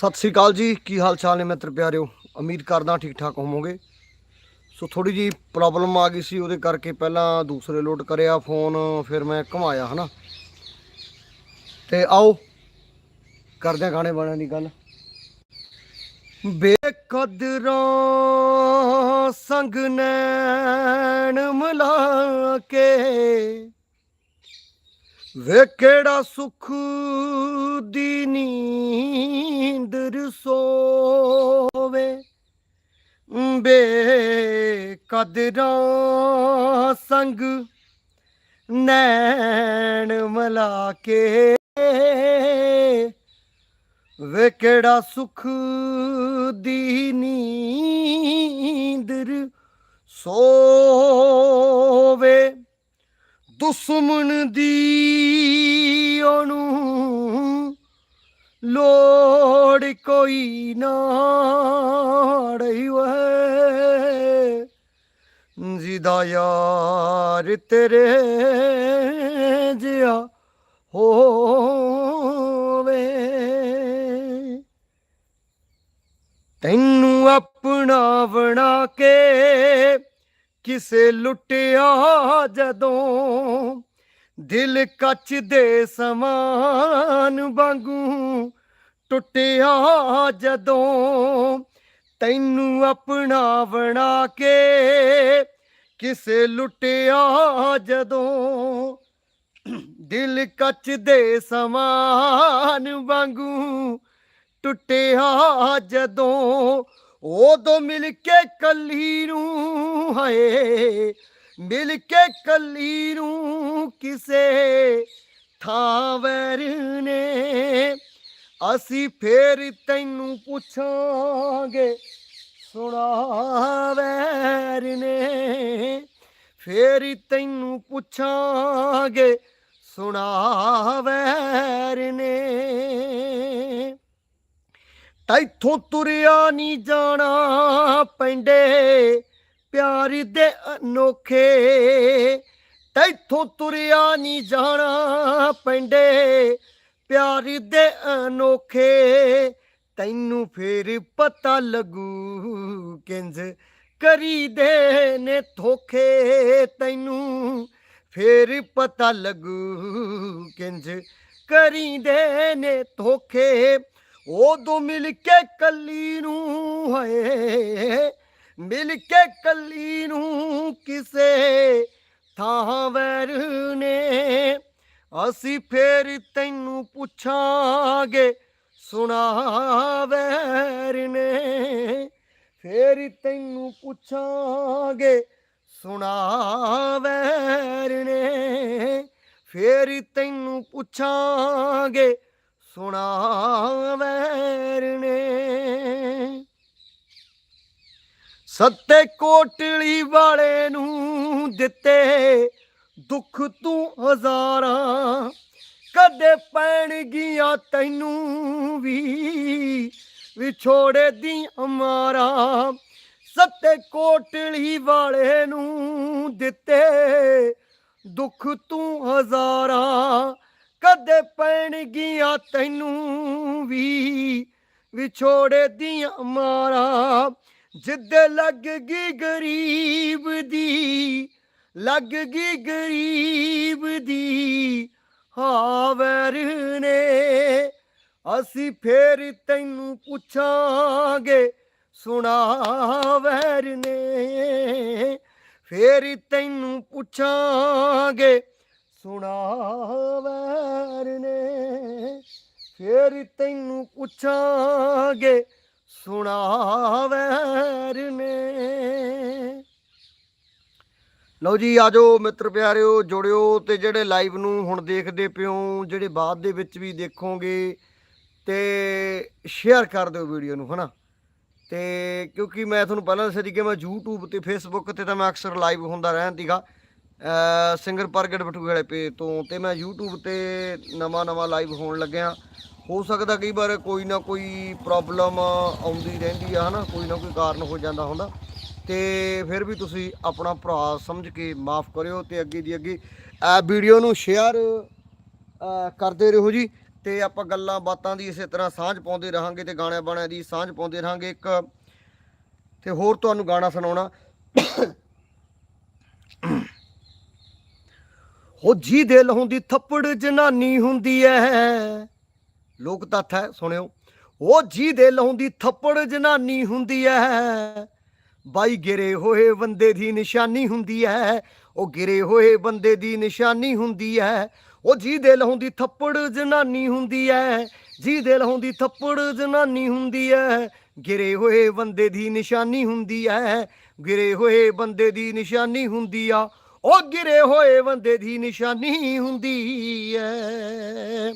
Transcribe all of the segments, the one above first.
ਸਤਿ ਸ੍ਰੀ ਅਕਾਲ ਜੀ, ਕੀ ਹਾਲ ਚਾਲ ਨੇ ਮਿੱਤਰ ਪਿਆਰਿਓ? ਉਮੀਦ ਕਰਦਾ ਠੀਕ ਠਾਕ ਹੋਵੋਗੇ। ਸੋ ਥੋੜੀ ਜੀ ਪ੍ਰੋਬਲਮ ਆ ਗਈ ਸੀ, ਉਹਦੇ ਕਰਕੇ ਪਹਿਲਾਂ ਦੂਸਰੇ ਲੋਡ ਕਰਿਆ ਫੋਨ ਫਿਰ ਮੈਂ ਘੁਮਾਇਆ, ਹਨਾ? ਤੇ ਆਓ, ਕਰਦੇ ਹਾਂ ਗਾਣੇ ਬਣਨ ਦੀ ਗੱਲ। ਬੇਕਦਰਾਂ ਸੰਗ ਨੈਣ ਮਿਲਾ ਕੇ ਵੇ ਕਿਹੜਾ ਸੁਖ ਦੀ ਨੀਂਦਰ ਸੋਵੇ ਬੇ ਕਦਰਾਂ ਸੰਗ ਨੈਣ ਮਲਾ ਕੇ ਵੇ ਕਿਹੜਾ ਸੁਖ ਦੀ ਨੀਂਦਰ ਸੋਵੇ ਦੁਸ਼ਮਣ ਦੀ ਉਹਨੂੰ ਲੋੜ ਕੋਈ ਨਾ ਰਹੀ ਵੇ ਜਿਦਾ ਯਾਰ ਤੇਰੇ ਜਿਆ ਹੋਵੇ। ਤੈਨੂੰ ਆਪਣਾ ਬਣਾ ਕੇ ਕਿਸੇ ਲੁੱਟਿਆ ਜਦੋਂ ਦਿਲ ਕੱਚ ਦੇ ਸਮਾਨ ਵਾਂਗੂ ਟੁੱਟਿਆ ਜਦੋਂ ਤੈਨੂੰ ਆਪਣਾ ਬਣਾ ਕੇ ਕਿਸੇ ਲੁੱਟਿਆ ਜਦੋਂ ਦਿਲ ਕੱਚ ਦੇ ਸਮਾਨ ਵਾਂਗੂ ਟੁੱਟਿਆ ਜਦੋਂ ਉਦੋਂ ਮਿਲ ਕੇ ਕੱਲੀ ਨੂੰ, ਹਾਏ, ਮਿਲ ਕੇ ਕੱਲੀ ਨੂੰ ਕਿਸੇ ਥਾਂ ਵੈਰ ਨੇ। ਅਸੀਂ ਫੇਰ ਤੈਨੂੰ ਪੁੱਛਾਂਗੇ ਸੁਣਾ ਵੈਰ ਨੇ। ਫੇਰ ਤੈਨੂੰ ਪੁੱਛਾਂਗੇ ਸੁਣਾ ਵੈਰ ਨੇ। ਤੈਥੋਂ ਤੁਰਿਆ ਨਹੀਂ ਜਾਣਾ ਪੈਂਦੇ, ਪਿਆਰ ਦੇ ਅਨੋਖੇ। ਤੈਥੋਂ ਤੁਰਿਆ ਨਹੀਂ ਜਾਣਾ ਪੈਂਦੇ, ਪਿਆਰ ਦੇ ਅਨੋਖੇ। ਤੈਨੂੰ ਫੇਰ ਪਤਾ ਲੱਗੂ ਕਿੰਜ ਕਰੀ ਦੇ ਨੇ ਧੋਖੇ। ਤੈਨੂੰ ਫੇਰ ਪਤਾ ਲੱਗੂ ਕਿੰਜ ਕਰੀ ਦੇ ਨੇ ਧੋਖੇ। ਉਦੋਂ ਮਿਲ ਕੇ ਕੱਲੀ ਨੂੰ ਹਾਏ, ਮਿਲ ਕੇ ਕੱਲੀ ਨੂੰ ਕਿਸੇ ਥਾਂ ਵੈਰ ਨੇ। ਅਸੀਂ ਫੇਰ ਤੈਨੂੰ ਪੁੱਛਾਂਗੇ, ਸੁਣਾ ਵੈਰ ਨੇ। ਫੇਰ ਤੈਨੂੰ ਪੁੱਛਾਂਗੇ, ਸੁਣਾ ਵੈਰ ਨੇ। ਫੇਰ ਤੈਨੂੰ ਪੁੱਛਾਂਗੇ ਸੁਣਾ ਵੈਰ ਨੇ। ਸੱਤੇ ਕੋਟਲੀ ਵਾਲੇ ਨੂੰ ਦਿੱਤੇ ਦੁੱਖ ਤੂੰ ਹਜ਼ਾਰਾਂ। ਕਦੇ ਪੈਣਗੀਆਂ ਤੈਨੂੰ ਵੀ, ਵਿਛੋੜੇ ਦੀ ਅਮਾਰਾ। ਸੱਤੇ ਕੋਟਲੀ ਵਾਲੇ ਨੂੰ ਦਿੱਤੇ ਦੁੱਖ ਤੂੰ ਹਜ਼ਾਰਾਂ। ਕਦੇ ਪੈਣਗੀਆਂ ਤੈਨੂੰ ਵੀ, ਵਿਛੋੜੇ ਦੀਆਂ ਮਾਰਾ। ਜਿੱਦੇ ਲੱਗ ਗਈ ਗਰੀਬ ਦੀ ਲੱਗ ਗਈ ਗਰੀਬ ਦੀ, ਹਾਵਰ ਨੇ ਅਸੀਂ ਫੇਰ ਤੈਨੂੰ ਪੁੱਛਾਂਗੇ ਸੁਣਾ ਵੈਰ ਨੇ। ਫੇਰ ਤੈਨੂੰ ਪੁੱਛਾਂਗੇ ਸੁਣਾ ਵੈਰ ਨੇ, ਫੇਰ ਤੈਨੂੰ ਪੁੱਛਾਂਗੇ ਸੁਣਾ ਵੈਰ ਨੇ। ਲਓ ਜੀ ਆਜੋ ਮਿੱਤਰ ਪਿਆਰਿਓ, ਜੁੜਿਓ ਤੇ ਜਿਹੜੇ ਲਾਈਵ ਨੂੰ ਹੁਣ ਦੇਖਦੇ ਪਿਓ, ਜਿਹੜੇ ਬਾਅਦ ਦੇ ਵਿੱਚ ਵੀ ਦੇਖੋਗੇ ਤੇ ਸ਼ੇਅਰ ਕਰ ਦਿਓ ਵੀਡੀਓ ਨੂੰ, ਹਨਾ? ਤੇ ਕਿਉਂਕਿ ਮੈਂ ਤੁਹਾਨੂੰ ਪਹਿਲਾਂ ਦੱਸਿਆ ਸੀ ਕਿ ਮੈਂ YouTube ਤੇ Facebook ਤੇ ਤਾਂ ਮੈਂ ਅਕਸਰ ਲਾਈਵ ਹੁੰਦਾ ਰਹਿੰਦੀਗਾ ਸਿੰਗਰ ਪ੍ਰਗਟ ਬਟੂਏ ਵਾਲੇ ਪੇਜ ਤੋਂ ਤੇ ਮੈਂ YouTube ਤੇ ਨਵਾਂ ਨਵਾਂ ਲਾਈਵ ਹੋਣ ਲੱਗਿਆ। ਹੋ ਸਕਦਾ ਕਈ ਵਾਰ ਕੋਈ ਨਾ ਕੋਈ ਪ੍ਰੋਬਲਮ ਆਉਂਦੀ ਰਹਿੰਦੀ ਆ, ਹਨਾ? ਕੋਈ ਨਾ ਕੋਈ ਕਾਰਨ ਹੋ ਜਾਂਦਾ ਹੁੰਦਾ। ਤੇ ਫਿਰ ਵੀ ਤੁਸੀਂ ਆਪਣਾ ਭਰਾ ਸਮਝ ਕੇ ਮਾਫ ਕਰਿਓ ਤੇ ਅੱਗੇ ਦੀ ਅੱਗੇ ਆ ਵੀਡੀਓ ਨੂੰ ਸ਼ੇਅਰ ਕਰਦੇ ਰਹੋ ਜੀ। ਤੇ ਆਪਾਂ ਗੱਲਾਂ ਬਾਤਾਂ ਦੀ ਇਸੇ ਤਰ੍ਹਾਂ ਸਾਂਝ ਪਾਉਂਦੇ ਰਹਾਂਗੇ ਤੇ ਗਾਣਿਆਂ ਬਾਣਿਆਂ ਦੀ ਸਾਂਝ ਪਾਉਂਦੇ ਰਹਾਂਗੇ ਇੱਕ। ਤੇ ਹੋਰ ਤੁਹਾਨੂੰ ਗਾਣਾ ਸੁਣਾਉਣਾ। ਹੋ ਜੀ ਦਿਲ ਹੁੰਦੀ ਥੱਪੜ ਜਨਾਨੀ ਹੁੰਦੀ ਐ। ਲੋਕ ਤੱਥ ਹੈ ਸੁਣਿਓ, ਉਹ ਜੀ ਦਿਲ ਹੁੰਦੀ ਥੱਪੜ ਜਨਾਨੀ ਹੁੰਦੀ ਐ। ਬਾਈ ਗਿਰੇ ਹੋਏ ਬੰਦੇ ਦੀ ਨਿਸ਼ਾਨੀ ਹੁੰਦੀ ਐ। ਉਹ ਗਿਰੇ ਹੋਏ ਬੰਦੇ ਦੀ ਨਿਸ਼ਾਨੀ ਹੁੰਦੀ ਐ। ਉਹ ਜੀ ਦਿਲ ਹੁੰਦੀ ਥੱਪੜ ਜਨਾਨੀ ਹੁੰਦੀ ਐ। ਜੀ ਦਿਲ ਹੁੰਦੀ ਥੱਪੜ ਜਨਾਨੀ ਹੁੰਦੀ ਐ। ਗਿਰੇ ਹੋਏ ਬੰਦੇ ਦੀ ਨਿਸ਼ਾਨੀ ਹੁੰਦੀ ਐ। ਗਿਰੇ ਹੋਏ ਬੰਦੇ ਦੀ ਨਿਸ਼ਾਨੀ ਹੁੰਦੀ ਆ। ਉਹ ਗਿਰੇ ਹੋਏ ਬੰਦੇ ਦੀ ਨਿਸ਼ਾਨੀ ਹੁੰਦੀ ਐ।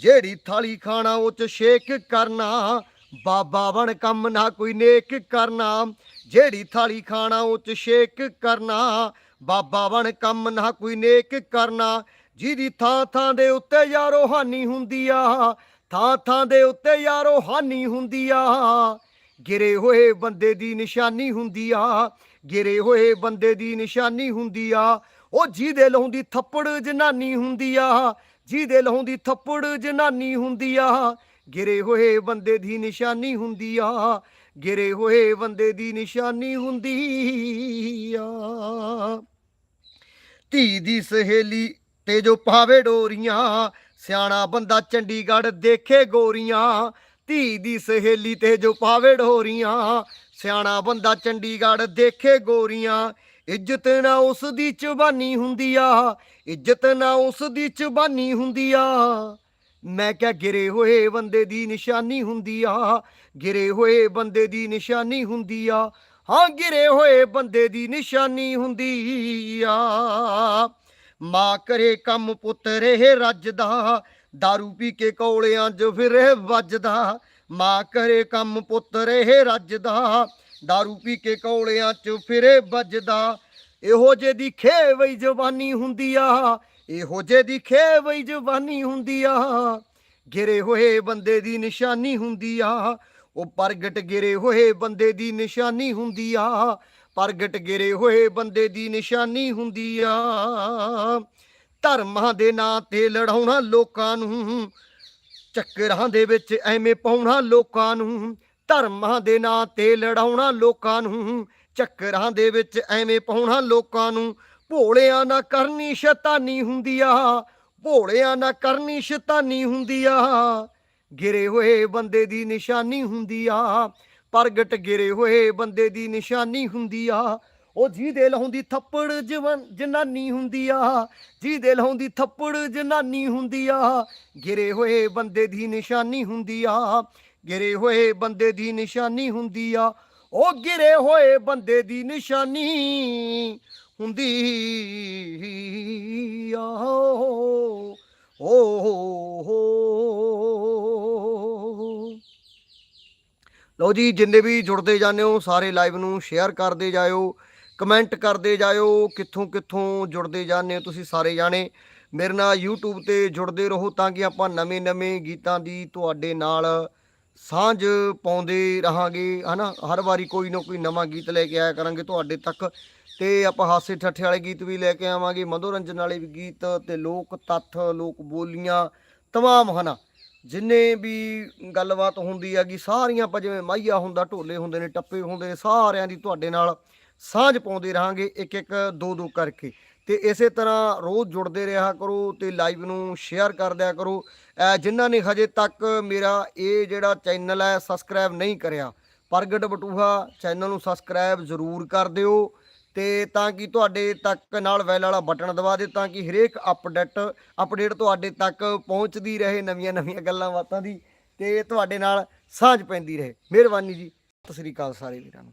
ਜਿਹੜੀ ਥਾਲੀ ਖਾਣਾ, ਉਹ ਚ ਸ਼ੇਕ ਕਰਨਾ, ਬਾਬਾ ਬਣ ਕੰਮ ਨਾ ਕੋਈ ਨੇਕ ਕਰਨਾ। ਜਿਹੜੀ ਥਾਲੀ ਖਾਣਾ, ਉਹ ਚ ਸ਼ੇਕ ਕਰਨਾ, ਬਾਬਾ ਬਣ ਕੰਮ ਨਾ ਕੋਈ ਨੇਕ ਕਰਨਾ। ਜਿਹਦੀ ਥਾਂ ਥਾਂ ਦੇ ਉੱਤੇ ਯਾਰੋ ਹਾਨੀ ਹੁੰਦੀ ਆ, ਥਾਂ ਥਾਂ ਦੇ ਉੱਤੇ ਯਾਰੋ ਹਾਨੀ ਹੁੰਦੀ ਆ। ਗਿਰੇ ਹੋਏ ਬੰਦੇ ਦੀ ਨਿਸ਼ਾਨੀ ਹੁੰਦੀ ਆ, ਗਿਰੇ ਹੋਏ ਬੰਦੇ ਦੀ ਨਿਸ਼ਾਨੀ ਹੁੰਦੀ ਆ। ਉਹ ਜਿਹਦੇ ਲਹੋਂ ਦੀ ਥੱਪੜ ਜਨਾਨੀ ਹੁੰਦੀ ਆ, ਜਿਹਦੇ ਲਹੋਂ ਥੱਪੜ ਜਨਾਨੀ ਹੁੰਦੀ ਆ। ਗਿਰੇ ਹੋਏ ਬੰਦੇ ਦੀ ਨਿਸ਼ਾਨੀ ਹੁੰਦੀ ਆ, ਗਿਰੇ ਹੋਏ ਬੰਦੇ ਦੀ ਨਿਸ਼ਾਨੀ ਹੁੰਦੀ ਆ। ਧੀ ਦੀ ਸਹੇਲੀ ਤੇ ਜੋ ਪਾਵੇ ਡੋਰੀਆਂ, ਸਿਆਣਾ ਬੰਦਾ ਚੰਡੀਗੜ੍ਹ ਦੇਖੇ ਗੋਰੀਆਂ ਧੀ ਦੀ ਸਹੇਲੀ ਤੇ ਜੋ ਪਾਵੇ ਡੋਰੀਆਂ ਸਿਆਣਾ ਬੰਦਾ ਚੰਡੀਗੜ੍ਹ ਦੇਖੇ ਗੋਰੀਆਂ। ਇੱਜ਼ਤ ਨਾ ਉਸ ਦੀ ਜ਼ੁਬਾਨੀ ਹੁੰਦੀ ਆ, ਇੱਜ਼ਤ ਨਾ ਉਸ ਦੀ ਜ਼ੁਬਾਨੀ ਹੁੰਦੀ ਆ। ਮੈਂ ਕਿਹਾ, ਗਿਰੇ ਹੋਏ ਬੰਦੇ ਦੀ ਨਿਸ਼ਾਨੀ ਹੁੰਦੀ ਆ, ਗਿਰੇ ਹੋਏ ਬੰਦੇ ਦੀ ਨਿਸ਼ਾਨੀ ਹੁੰਦੀ ਆ। ਹਾਂ, ਗਿਰੇ ਹੋਏ ਬੰਦੇ ਦੀ ਨਿਸ਼ਾਨੀ ਹੁੰਦੀ ਆ। ਮਾਂ ਕਰੇ ਕੰਮ ਪੁੱਤ ਰਹੇ ਰੱਜਦਾ दारू ਪੀ ਕੇ ਕੌਲਿਆਂ 'ਚ ਫਿਰੇ ਵੱਜਦਾ ਮਾਂ ਕਰੇ ਕੰਮ ਪੁੱਤ ਰਹੇ ਰੱਜਦਾ दारू ਪੀ ਕੇ ਕੌਲਿਆਂ 'ਚ ਫਿਰੇ ਵੱਜਦਾ ਇਹੋ ਜੇ ਦੀ ਖੇਵਈ ਜਵਾਨੀ ਹੁੰਦੀ ਆ ਇਹੋ ਜੇ ਦੀ ਖੇਵਈ ਜਵਾਨੀ ਹੁੰਦੀ ਆ ਗਿਰੇ ਹੋਏ ਬੰਦੇ ਦੀ ਨਿਸ਼ਾਨੀ ਹੁੰਦੀ ਆ ਉਹ ਪ੍ਰਗਟ ਗਿਰੇ ਹੋਏ ਬੰਦੇ ਦੀ ਨਿਸ਼ਾਨੀ ਹੁੰਦੀ ਆ ਪ੍ਰਗਟ ਗਿਰੇ ਹੋਏ ਬੰਦੇ ਦੀ ਨਿਸ਼ਾਨੀ ਹੁੰਦੀ ਆ ਧਰਮਾਂ ਦੇ ਨਾਂ ਤੇ ਲੜਾਉਣਾ ਲੋਕਾਂ ਨੂੰ। ਚੱਕਰਾਂ ਦੇ ਵਿੱਚ ਐਵੇਂ ਪਾਉਣਾ ਲੋਕਾਂ ਨੂੰ। ਧਰਮਾਂ ਦੇ ਨਾਂ ਤੇ ਲੜਾਉਣਾ ਲੋਕਾਂ ਨੂੰ। ਚੱਕਰਾਂ ਦੇ ਵਿੱਚ ਐਵੇਂ ਪਾਉਣਾ ਲੋਕਾਂ ਨੂੰ। ਭੋਲਿਆਂ ਨਾ ਕਰਨੀ ਸ਼ੈਤਾਨੀ ਹੁੰਦੀ ਆ। ਭੋਲਿਆਂ ਨਾ ਕਰਨੀ ਸ਼ੈਤਾਨੀ ਹੁੰਦੀ ਆ। ਗਿਰੇ ਹੋਏ ਬੰਦੇ ਦੀ ਨਿਸ਼ਾਨੀ ਹੁੰਦੀ ਆ। ਪ੍ਰਗਟ ਗਿਰੇ ਹੋਏ ਬੰਦੇ ਦੀ ਨਿਸ਼ਾਨੀ ਹੁੰਦੀ ਆ। ਉਹ ਜੀ ਜਿਹਦੇ ਲਹੋਂਦੀ ਥੱਪੜ ਜਵਨ ਜਨਾਨੀ ਹੁੰਦੀ ਆ। ਜੀ ਜਿਹਦੇ ਲਹੋਂਦੀ ਥੱਪੜ ਜਨਾਨੀ ਹੁੰਦੀ ਆ। ਗਿਰੇ ਹੋਏ ਬੰਦੇ ਦੀ ਨਿਸ਼ਾਨੀ ਹੁੰਦੀ ਆ। ਗਿਰੇ ਹੋਏ ਬੰਦੇ ਦੀ ਨਿਸ਼ਾਨੀ ਹੁੰਦੀ ਆ। ਉਹ ਗਿਰੇ ਹੋਏ ਬੰਦੇ ਦੀ ਨਿਸ਼ਾਨੀ ਹੁੰਦੀ ਆ। ਓ ਹੋ। ਲਓ ਜੀ, ਜਿੰਨੇ ਵੀ ਜੁੜਦੇ ਜਾਂਦੇ ਹੋ, ਸਾਰੇ ਲਾਈਵ ਨੂੰ ਸ਼ੇਅਰ ਕਰਦੇ ਜਾਇਓ। ਕਮੈਂਟ ਕਰਦੇ ਜਾਇਓ, ਕਿੱਥੋਂ ਕਿੱਥੋਂ ਜੁੜਦੇ ਜਾਂਦੇ ਹੋ ਤੁਸੀਂ ਸਾਰੇ ਜਾਣੇ। ਮੇਰੇ ਨਾਲ YouTube ਤੇ ਜੁੜਦੇ ਰਹੋ ਤਾਂ ਕਿ ਆਪਾਂ ਨਵੇਂ-ਨਵੇਂ ਗੀਤਾਂ ਦੀ ਤੁਹਾਡੇ ਨਾਲ ਸਾਂਝ ਪਾਉਂਦੇ ਰਹਾਂਗੇ, ਹਨਾ? ਹਰ ਵਾਰੀ ਕੋਈ ਨਾ ਕੋਈ ਨਵਾਂ ਗੀਤ ਲੈ ਕੇ ਆਇਆ ਕਰਾਂਗੇ ਤੁਹਾਡੇ ਤੱਕ। ਤੇ ਆਪਾਂ ਹਾਸੇ ਠੱਠੇ ਵਾਲੇ ਗੀਤ ਵੀ ਲੈ ਕੇ ਆਵਾਂਗੇ, ਮਨੋਰੰਜਨ ਵਾਲੇ ਵੀ ਗੀਤ ਤੇ ਲੋਕ ਤੱਥ, ਲੋਕ ਬੋਲੀਆਂ, ਤਮਾਮ, ਹਨਾ? ਜਿੰਨੇ ਵੀ ਗੱਲਬਾਤ ਹੁੰਦੀ ਹੈਗੀ, ਸਾਰੀਆਂ ਆਪਾਂ ਜਿਵੇਂ ਮਾਈਆ ਹੁੰਦਾ, ਢੋਲੇ ਹੁੰਦੇ ਨੇ, ਟੱਪੇ ਹੁੰਦੇ ਨੇ, ਸਾਰਿਆਂ ਦੀ ਤੁਹਾਡੇ ਨਾਲ ਸਾਂਝ ਪਾਉਂਦੇ ਰਹਾਂਗੇ ਇੱਕ ਇੱਕ, ਦੋ ਦੋ ਕਰਕੇ। ਤੇ ਇਸੇ ਤਰ੍ਹਾਂ ਰੋਜ਼ ਜੁੜਦੇ ਰਿਹਾ ਕਰੋ ਤੇ ਲਾਈਵ ਨੂੰ ਸ਼ੇਅਰ ਕਰ ਦਿਆ ਕਰੋ। ਜਿਨ੍ਹਾਂ ਨੇ ਹਜੇ ਤੱਕ ਮੇਰਾ ਇਹ ਜਿਹੜਾ ਚੈਨਲ ਹੈ ਸਬਸਕ੍ਰਾਈਬ ਨਹੀਂ ਕਰਿਆ, ਪ੍ਰਗਟ ਬਟੂਹਾ ਚੈਨਲ ਨੂੰ ਸਬਸਕ੍ਰਾਈਬ ਜ਼ਰੂਰ ਕਰ ਦਿਓ ਤੇ ਤਾਂ ਕਿ ਤੁਹਾਡੇ ਤੱਕ ਨਾਲ ਵੈਲ ਵਾਲਾ ਬਟਨ ਦਬਾ ਦੇ, ਤਾਂ ਕਿ ਹਰੇਕ ਅਪਡੇਟ ਅਪਡੇਟ ਤੁਹਾਡੇ ਤੱਕ ਪਹੁੰਚਦੀ ਰਹੇ ਨਵੀਆਂ ਨਵੀਆਂ ਗੱਲਾਂ ਬਾਤਾਂ ਦੀ ਤੇ ਤੁਹਾਡੇ ਨਾਲ ਸਾਂਝ ਪੈਂਦੀ ਰਹੇ। ਮਿਹਰਬਾਨੀ ਜੀ, ਸਤਿ ਸ੍ਰੀ ਅਕਾਲ ਸਾਰੇ ਵੀਰਾਂ ਨੂੰ।